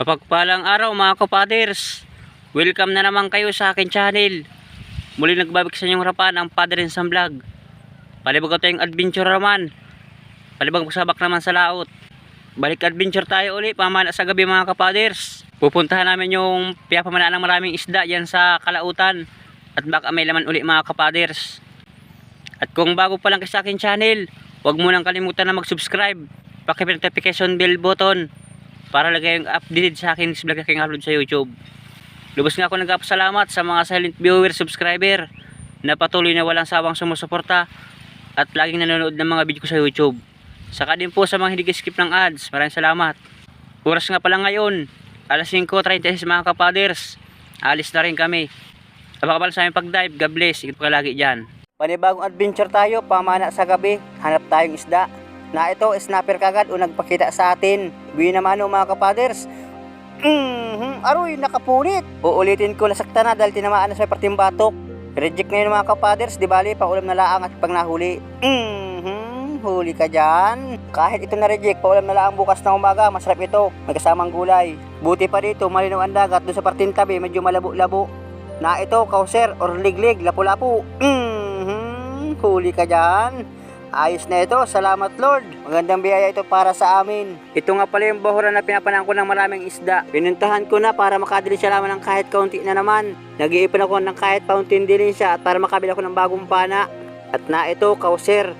Mapagpalang araw mga kapaders. Welcome na naman kayo sa akin channel. Muli nagbabalik sa inyong harapan ang Padre sa Vlog. Palibag ito yung adventure naman. Palibag sabak naman sa laot. Balik adventure tayo uli pamana sa gabi mga kapaders. Pupuntahan namin yung piyapamanaan ng maraming isda yan sa kalautan. At baka may laman uli mga kapaders. At kung bago pa lang kayo sa akin channel, huwag mo nang kalimutan na mag-subscribe. Pakipin notification bell button para lagay yung updated sa akin sa vlog aking upload sa YouTube. Lubos nga ako nagpasalamat sa mga silent viewer subscriber na patuloy na walang sawang sumusuporta at laging nanonood ng mga video ko sa YouTube. Saka din po sa mga hindi skip ng ads, maraming salamat. Oras nga pala ngayon, alas 5.36 mga kapaders, alis na rin kami. Abang-abang sa aming pag-dive, God bless, ikot ka lagi dyan. Panibagong adventure tayo, pamana sa gabi, hanap tayong isda. Na ito, snapper kagad o nagpakita sa atin. Buwi naman o mga kapaders. Mm-hmm, aroy, nakapunit. Uulitin ko, nasakta na dahil tinamaan na sa parting batok. Reject na yun mga kapaders, di bali, paulam na laang at pag nahuli. Mm-hmm, huli ka dyan. Kahit ito na reject, paulam na laang bukas na umaga, masarap ito. May kasamang gulay. Buti pa dito, malinaw ang dagat, doon sa parting tabi, medyo malabo-labo. Na ito, kauser or liglig, lapu-lapu. Mm-hmm, huli ka dyan. Ayos na ito, salamat Lord. Magandang biyaya ito para sa amin. Ito nga pala yung bahura na pinapanaan ko ng maraming isda. Pinuntahan ko na para makadili siya lamang ng kahit kaunti na naman. Nag-iipon ako ng kahit pauntin din siya at para makabila ko ng bagong pana. At na ito, kauser.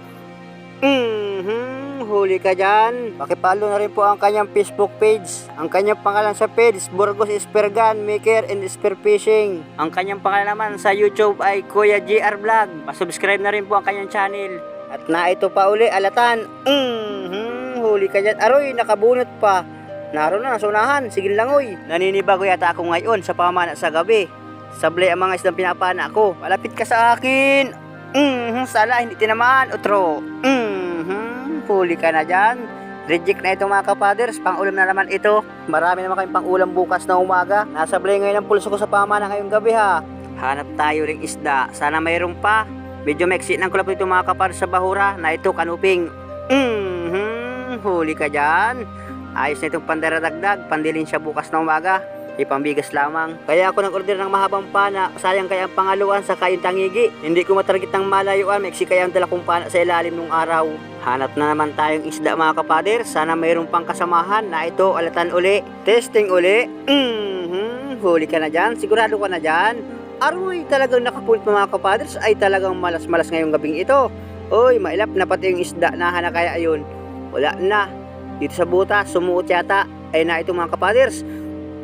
Mhm, huli ka dyan. Pakipalo na rin po ang kanyang Facebook page. Ang kanyang pangalan sa page, Burgos Espergan, Maker and Spear Fishing. Ang kanyang pangalan naman sa YouTube ay Kuya GR Vlog. Pasubscribe na rin po ang kanyang channel. At na ito pa uli, alatan. Mhm, huli ka dyan. Aroy, nakabunot pa. Naroon na, nasunahan. Sige lang, oy. Naninibago yata ako ngayon sa pamana sa gabi. Sablay ang mga isdang pinapana ko. Malapit ka sa akin. Mhm, sala, hindi tinamaan. Otro. Mhm, huli ka na dyan. Reject na ito mga kapaders. Pang-ulam na naman ito. Marami naman kayong pang-ulam bukas na umaga. Nasa blay ngayon ang pulso ko sa pamana ngayong gabi ha. Hanap tayo ring isda. Sana mayroon pa. Medyo meksi ng kulap ito mga kapaders sa bahura na ito kanuping. Mhm, huli ka dyan. Ayos na itong pandaradagdag. Pandilin siya bukas na umaga. Ipambigas lamang. Kaya ako nag-order ng mahabang pana. Sayang kaya ang pangaluan sa kain tangigi. Hindi ko matarget ng malayuan. Meksi kaya ang dala kong pana sa ilalim ng araw. Hanap na naman tayong isda mga kapader. Sana mayroong pang kasamahan na ito alatan uli. Testing uli. Mhm, huli ka na dyan. Sigurado ka na dyan. Aroy, talagang nakapulit mga kapaders ay talagang malas-malas ngayong gabing ito. Oy, mailap na pati yung isda na hana kaya ayun. Wala na. Dito sa butas, sumuot yata. Ay na ito mga kapaders.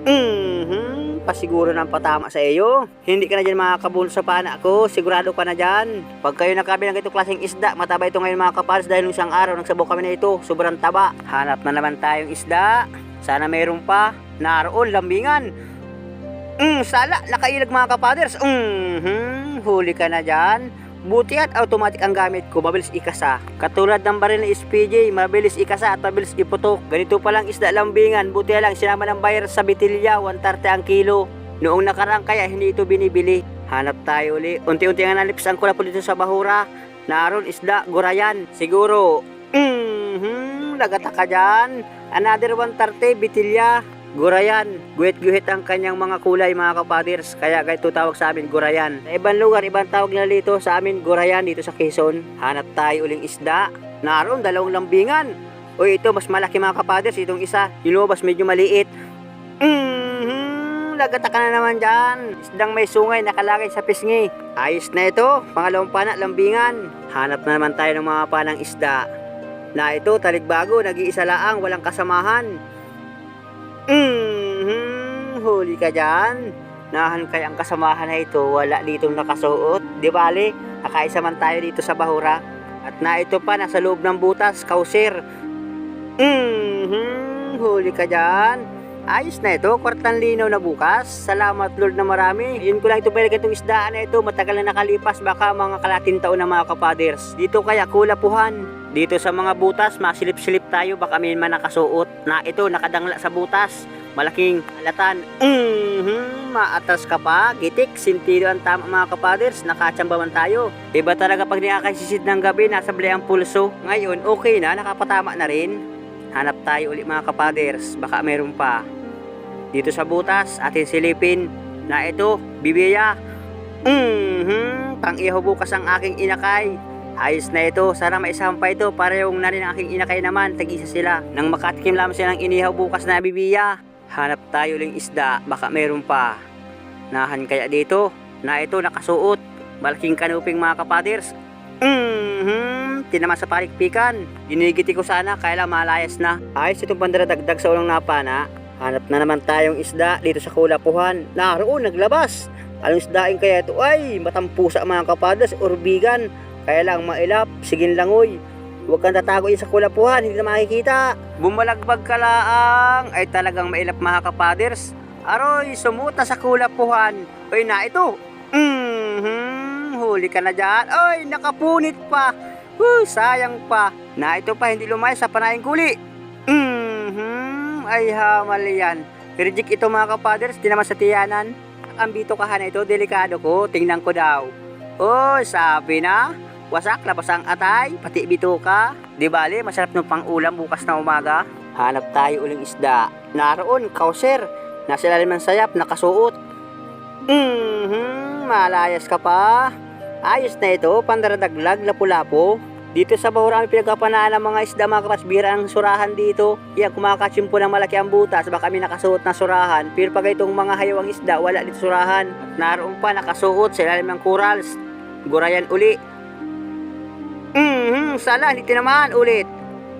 Mhm, pasiguro ng patama sa iyo. Hindi ka na dyan makakabun sa pana ko. Sigurado ka na dyan. Pag kayo nakabi ng ito klaseng isda, mataba ito ngayon mga kapaders dahil nung isang araw nagsabaw kami na ito. Sobrang taba. Hanap na naman tayong isda. Sana mayroon pa. Naroon, lambingan. Mm, sala, nakailag mga kapaders. Mhm, huli ka na dyan. Buti at automatic ang gamit ko, mabilis ikasa. Katulad ng baril na SPJ, mabilis ikasa at mabilis iputok. Ganito pa lang isda lambingan, buti lang sinama ng buyer sa bitilya, 130 ang kilo. Noong nakarang kaya hindi ito binibili. Hanap tayo uli. Unti-unti nga nalips ang kula po dito sa bahura. Naroon isda, gurayan. Siguro, mhm, lagata ka dyan. Another 130, bitilya. Gurayan. Guhit-guhit ang kanyang mga kulay mga kapaders. Kaya ganito tawag sa amin, Gurayan. Sa ibang lugar, ibang tawag nila dito sa amin, Gurayan dito sa Quezon. Hanap tayo uling isda. Naroon, dalawang lambingan. O ito, mas malaki mga kapaders. Itong isa, yung lumabas medyo maliit. Mhm, lagata ka na naman dyan. Isdang may sungay nakalagay sa pisngi. Ayos na ito. Pangalawang pana, lambingan. Hanap na naman tayo ng mga panang isda. Na ito, taligbago, nag-iisa laang, walang kasamahan. Mhm, huli ka dyan. Nahan kaya ang kasamahan na ito, wala ditong nakasuot. Di bali, nakaisa man tayo dito sa bahura. At na ito pa, nasa loob ng butas, kauser. Mhm, huli ka dyan. Ayos na ito, kwartang linaw na bukas. Salamat Lord na marami. Yun ko lang ito pala itong isdaan na ito. Matagal na nakalipas, baka mga kalating taon na mga kapaders. Dito kaya kulapuhan. Dito sa mga butas, masilip-silip tayo, baka may man nakasuot. Na ito, nakadangla sa butas. Malaking alatan. Mhm, maatas ka pa. Gitik, sintido ang tama mga kapaders. Nakatsamba man tayo. Iba talaga pag nakakasisid ng gabi, nasa ang pulso. Ngayon, okay na, nakapatama na rin. Hanap tayo ulit mga kapaders. Baka meron pa. dito sa butas atin silipin na ito, bibiya. Mhm, pang ihaw bukas ang aking inakay. Ayos na ito, sana maisampay ito para yung na rin ang aking inakay naman, tag-isa sila. Nang makatikim lamang silang inihaw bukas na bibiya. Hanap tayo ng isda, baka meron pa. Nahan kaya dito, na ito nakasuot. Malaking kanuping mga kapaders. Mhm, tinaman sa palikpikan. Dinigiti ko sana, kaya lang malayas na. Ayos itong pandaradagdag sa unang napana. Hanap na naman tayong isda dito sa kulapuhan. Naroon, naglabas. Anong isdain kaya ito? Ay, matampusa mga kapadas, urbigan. Kaya lang mailap, sigin langoy. Huwag kang tatago sa kulapuhan, hindi na makikita. Bumalagbag ka laang, ay talagang mailap mga kapaders. Aroy, sumuta sa kulapuhan. Ay na ito. Mhm, huli ka na dyan. Ay, nakapunit pa. Huh, sayang pa. Na ito pa, hindi lumayas sa panayang kuli. Mhm, ay hamal yan. Reject ito mga kapaders, di naman sa tiyanan. Ang bito kahan ito, delikado ko, tingnan ko daw. Oh, sabi na, wasak labas ang atay, pati bito ka. Di bale, masarap ng pang-ulam bukas na umaga. Hanap tayo uling isda. Naroon, kauser. Nasa ilalim ng sayap, nakasuot. Mhm, malayas ka pa. Ayos na ito, pandaradaglag, lapu-lapo. Dito sa Bahura kami pinagkapanaan ng mga isda mga kapasbira ang surahan dito. Yan, kumakatsimpo ng malaki ang butas, baka kami nakasuot na surahan. Pero pag itong mga hayawang isda, wala dito surahan. Naroon pa nakasuot sa ilalim ng corals. Gurayan uli. Mhm, sala, hindi tinamaan ulit.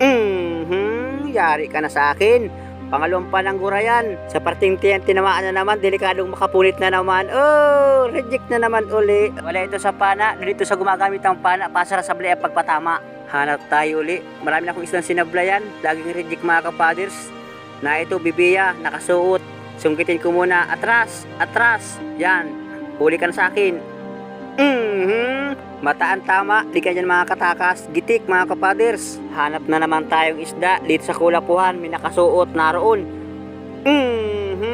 Mhm, yari ka na sa akin. Pangalawang pa ng gurayan. Sa parting tiyan, tinamaan na naman. Delikadong makapulit na naman. Oh, reject na naman uli. Wala ito sa pana. Dito sa gumagamit ng pana, pasara sa blaya pagpatama. Hanap tayo uli. Marami na akong isang sinablayan. Laging reject mga kapaders. Na ito, bibiya, nakasuot. Sungkitin ko muna. Atras, atras. Yan. Huli ka na sa akin. Mhm. Mataan tama, di mga katakas, gitik mga kapaders. Hanap na naman tayong isda dito sa kulapuhan, may nakasuot naroon. Mhm.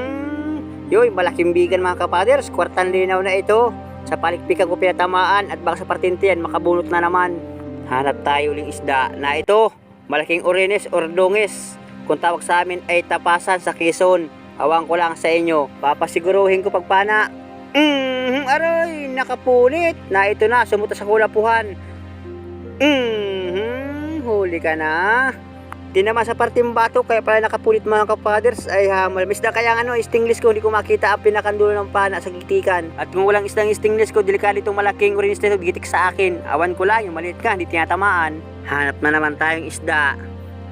Yoy, malaking bigan mga kapaders, kwartan linaw na ito. Sa palikpikan ko pinatamaan at baka sa partintiyan makabunot na naman. Hanap tayo uling isda na ito, malaking orines or dungis. Kung tawag sa amin ay tapasan sa Quezon. Awang ko lang sa inyo, papasiguruhin ko pagpana. Mhm, aray, nakapunit. Na ito na, sumuta sa kulapuhan. Mhm, huli ka na. Di naman sa parting bato, kaya pala nakapunit mga kapaders ay hamal. Misda kaya ano, stingless ko, hindi ko makita ang pinakandulo ng pana sa gitikan. At kung walang isdang stingless ko, delikado itong malaking urinis nito, gitik sa akin. Awan ko lang, yung maliit ka, hindi tinatamaan. Hanap na naman tayong isda.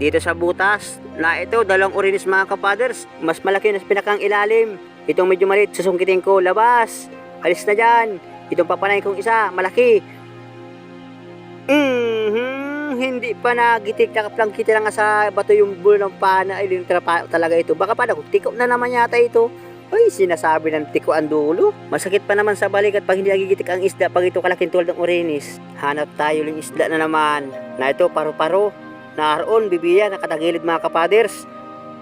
Dito sa butas, na ito, dalawang urinis mga kapaders. Mas malaki na sa pinakang ilalim. Itong medyo maliit, susungkitin ko, labas. Alis na dyan. Itong papanay kong isa, malaki. Mhm, hindi pa nagitik nakaplang kita lang sa bato yung bulo ng pana ay pa talaga ito. Baka pa ako, tiko na naman yata ito. Ay, sinasabi ng tiko ang dulo. Masakit pa naman sa balikat pag hindi nagigitik ang isda pag ito kalaking tulad ng orinis. Hanap tayo ng isda na naman. Na ito, paro-paro. Naroon, bibiya, nakatagilid mga kapaders.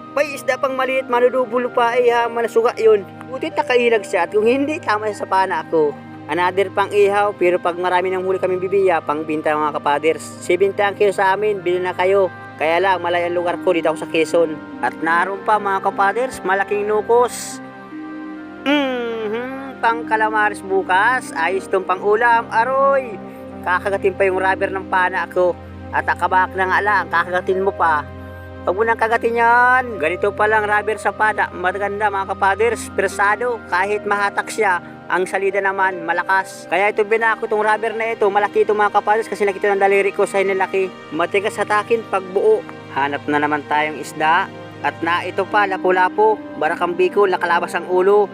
May isda pang maliit, manudubulo pa ay ha, manasuga yun. Buti nakailag siya at kung hindi, tama siya sa pana ako. Another pang ihaw, pero pag marami ng huli kami bibiya, pang binta mga kapaders. 70 ang kilo sa amin, bili na kayo. Kaya lang, malay ang lugar ko dito ako sa Quezon. At naroon pa mga kapaders, malaking nukos. Mhm, pang kalamares bukas, ayos tong pang ulam, aroy. Kakagatin pa yung rubber ng pana ako. At akabak na nga lang, kakagatin mo pa. Huwag mo nang kagatin yan. Ganito pa lang rubber sa pada. Maganda mga kapaders, persado. Kahit mahatak siya, ang salida naman malakas. Kaya ito binako itong rubber na ito. Malaki ito mga kapaders kasi nakita ng daliri ko sa inilaki. Matigas sa takin pag buo. Hanap na naman tayong isda. At na ito pa, lapu-lapo. Barakang biko, nakalabas ang ulo.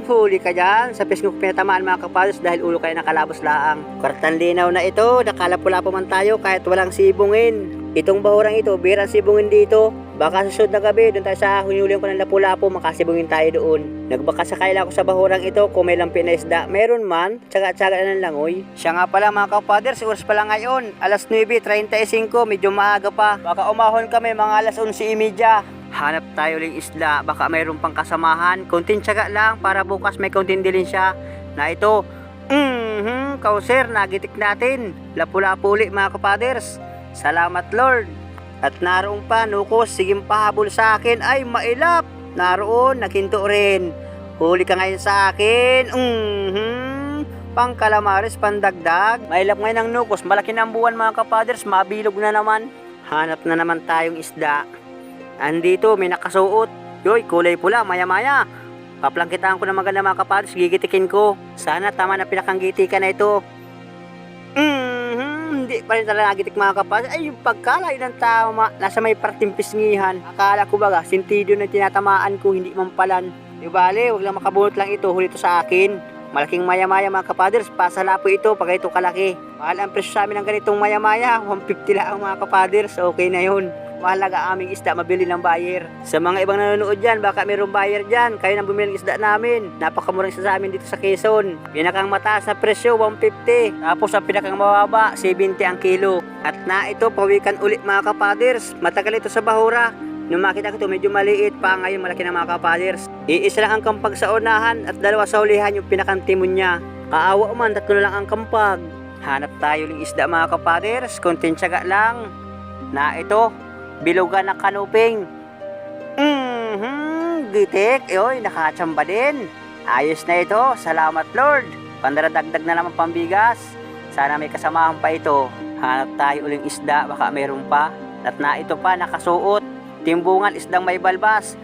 Mhm, huli ka dyan. Sa Facebook pinatamaan mga kapalos dahil ulo kayo nakalabas laang. Kwartan linaw na ito, nakalapula pa man tayo kahit walang sibungin. Itong bahurang ito, birang sibungin dito. Baka sa sunod na gabi, doon tayo sa hunyulian ko ng lapu-lapo, makasibungin tayo doon. Nagbaka sa kaila ko sa bahurang ito, kung may lampi na isda. Meron man, tsaga-tsaga na ng langoy. Siya nga pala mga kapader, si oras pala ngayon. Alas 9.35, medyo maaga pa. Baka umahon kami mga alas 11.30. Hanap tayo uling isla, baka mayroon pang kasamahan. Konting tsaga lang para bukas may konting dilin siya. Na ito, mhm, kauser, nagitik natin. Lapu-lapu ulit mga kapaders. Salamat Lord. At naroon pa, nukos, siging pahabol sa akin, ay mailap. Naroon, nakinto rin. Huli ka ngayon sa akin. Mhm. Pang kalamares, pandagdag. Mailap ngayon ang nukos. Malaki na buwan mga kapaders. Mabilog na naman. Hanap na naman tayong isda. Andito, may nakasuot. Yoy, kulay pula, maya-maya. Paplangkitaan ko ng maganda mga kapaders. Gigitikin ko. Sana tama na pinakanggitikan na ito. Mhm, hindi pa rin talaga nagitik mga kapaders. Ay, yung pagkalay ng tama. Nasa may parting pisngihan. Akala ko baga, sintido na tinatamaan ko, hindi mampalan. Di bale, wag lang makabunot lang ito, huli ito sa akin. Malaking maya-maya mga kapaders, pasala po ito pag ito kalaki. Mahal ang presyo sa amin ng ganitong maya-maya, 150 lang mga kapaders, okay na yun. Mahalaga aming isda, mabili ng buyer. Sa mga ibang nanonood dyan, baka mayroong buyer dyan, kayo nang bumili ng isda namin. Napakamurang isda sa amin dito sa Quezon. Pinakang mataas na presyo, 150. Tapos ang pinakang mababa, 70 ang kilo. At na ito, pawikan ulit mga kapaders. Matagal ito sa Bahura. Nung makita ko ito, medyo maliit pa. Ngayon, malaki na mga kapaders. Iisa lang ang kampag sa unahan at dalawa sa ulihan yung pinakang timon niya. Kaawa man, tatlo lang ang kampag. Hanap tayo ng isda mga kapaders. Konting tiyaga lang. Na ito, bilugan na kanuping. Mhm, gitik. Yoy, nakachamba din. Ayos na ito. Salamat Lord. Pandaradagdag na naman pambigas. Sana may kasamahan pa ito. Hanap tayo uling isda, baka meron pa. At na ito pa, nakasuot. Timbungan isdang may balbas.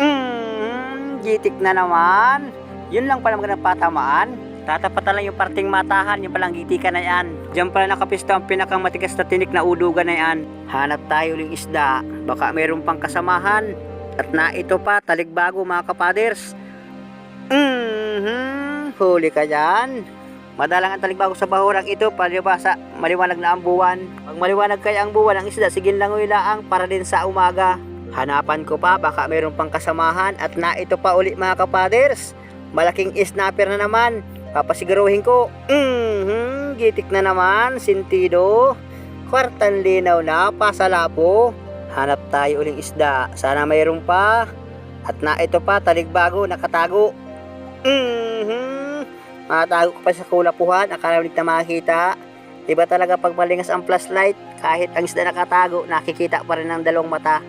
Mm, gitik na naman. Yun lang pala magandang patamaan. Tatapatan lang yung parting matahan, yung palang gitikan na yan. Diyan pala nakapisto ang pinakang matigas na tinik na udugan na yan. Hanap tayo ng isda, baka mayroon pang kasamahan. At na ito pa, taligbago mga kapaders. Mhm, huli ka dyan. Madalang ang taligbago sa bahurang ito, palibasa, maliwanag na ang buwan. Pag maliwanag kaya ang buwan, ang isda, sigin lang laang para din sa umaga. Hanapan ko pa, baka mayroon pang kasamahan at na ito pa uli mga kapaders. Malaking snapper na naman. Papasiguruhin ko. Mhm, gitik na naman, sintido. Kwartan linaw na, pasalapo. Hanap tayo uling isda. Sana mayroon pa. At na ito pa, taligbago, nakatago. Mhm. Matago ko pa sa kulapuhan, akala ulit na makikita. Iba talaga pag malingas ang flashlight, kahit ang isda nakatago, nakikita pa rin ng dalawang mata.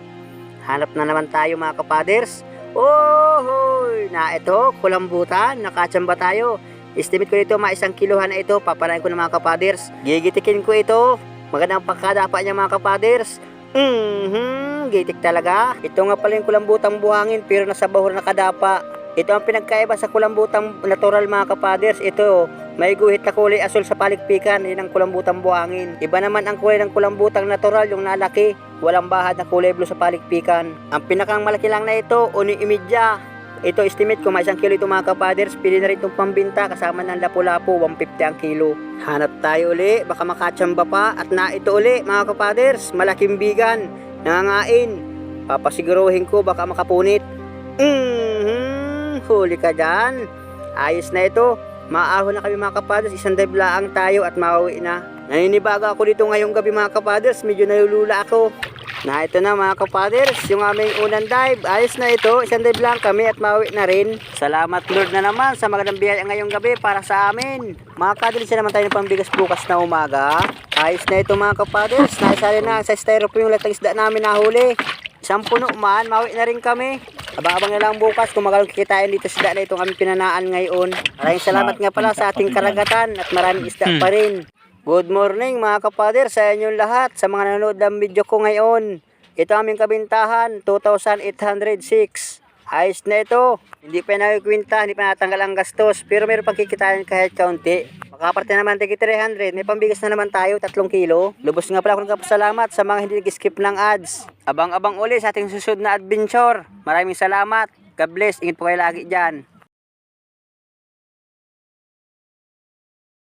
Hanap na naman tayo mga kapaders. Oh, hoy! Na ito, kulambutan, nakachamba tayo. Estimate ko dito mga isang kilohan na ito, papanayin ko ng mga kapaders. Gigitikin ko ito. Magandang pagkadapa niya mga kapaders. Mhm, gitik talaga. Ito nga pala yung kulambutang buhangin pero nasa bahur na kadapa. Ito ang pinagkaiba sa kulambutang natural mga kapaders. Ito, may guhit na kulay asul sa palikpikan. Yan ang kulambutang buhangin. Iba naman ang kulay ng kulambutang natural, yung nalaki. Walang bahad na kulay blue sa palikpikan. Ang pinakang malaki lang na ito, uni imidya. Ito estimate ko may isang kilo ito mga kapaders. Pili na rin itong pambinta kasama ng lapu-lapu, 150 ang kilo. Hanap tayo uli, baka makachamba pa. At na ito uli mga kapaders, malaking bigan, nangangain. Papasiguruhin ko baka makapunit. Mhm, huli ka dyan. Ayos na ito. Maahon na kami mga kapaders, isang dive tayo at mauwi na. Naninibaga ako dito ngayong gabi mga kapaders, medyo nalulula ako. Na ito na mga kapaders, yung aming unang dive. Ayos na ito, isang dive lang kami at mauwi na rin. Salamat Lord na naman sa magandang biyaya ngayong gabi para sa amin. Mga kadalisa naman tayo ng pambigas bukas na umaga. Ayos na ito mga kapaders, naisali na sa styrofoam yung latang isda namin nahuli. Isang puno man, mauwi na rin kami. Abang-abang na lang bukas kung magalang kikitain dito sa isda na itong aming pinanaan ngayon. Maraming salamat nga pala sa ating karagatan at maraming isda pa rin. Good morning mga kapader sa inyong lahat sa mga nanonood ng video ko ngayon. Ito aming kabintahan, 2,806. Ayos na ito. Hindi pa nakikwinta, hindi pa natanggal ang gastos. Pero meron pang kikitain kahit kaunti. Makaparte naman tigi 300. May pambigas na naman tayo, 3 kilo. Lubos nga pala ako nagpapasalamat sa mga hindi nag-skip ng ads. Abang-abang uli sa ating susunod na adventure. Maraming salamat. God bless. Ingat po kayo lagi dyan.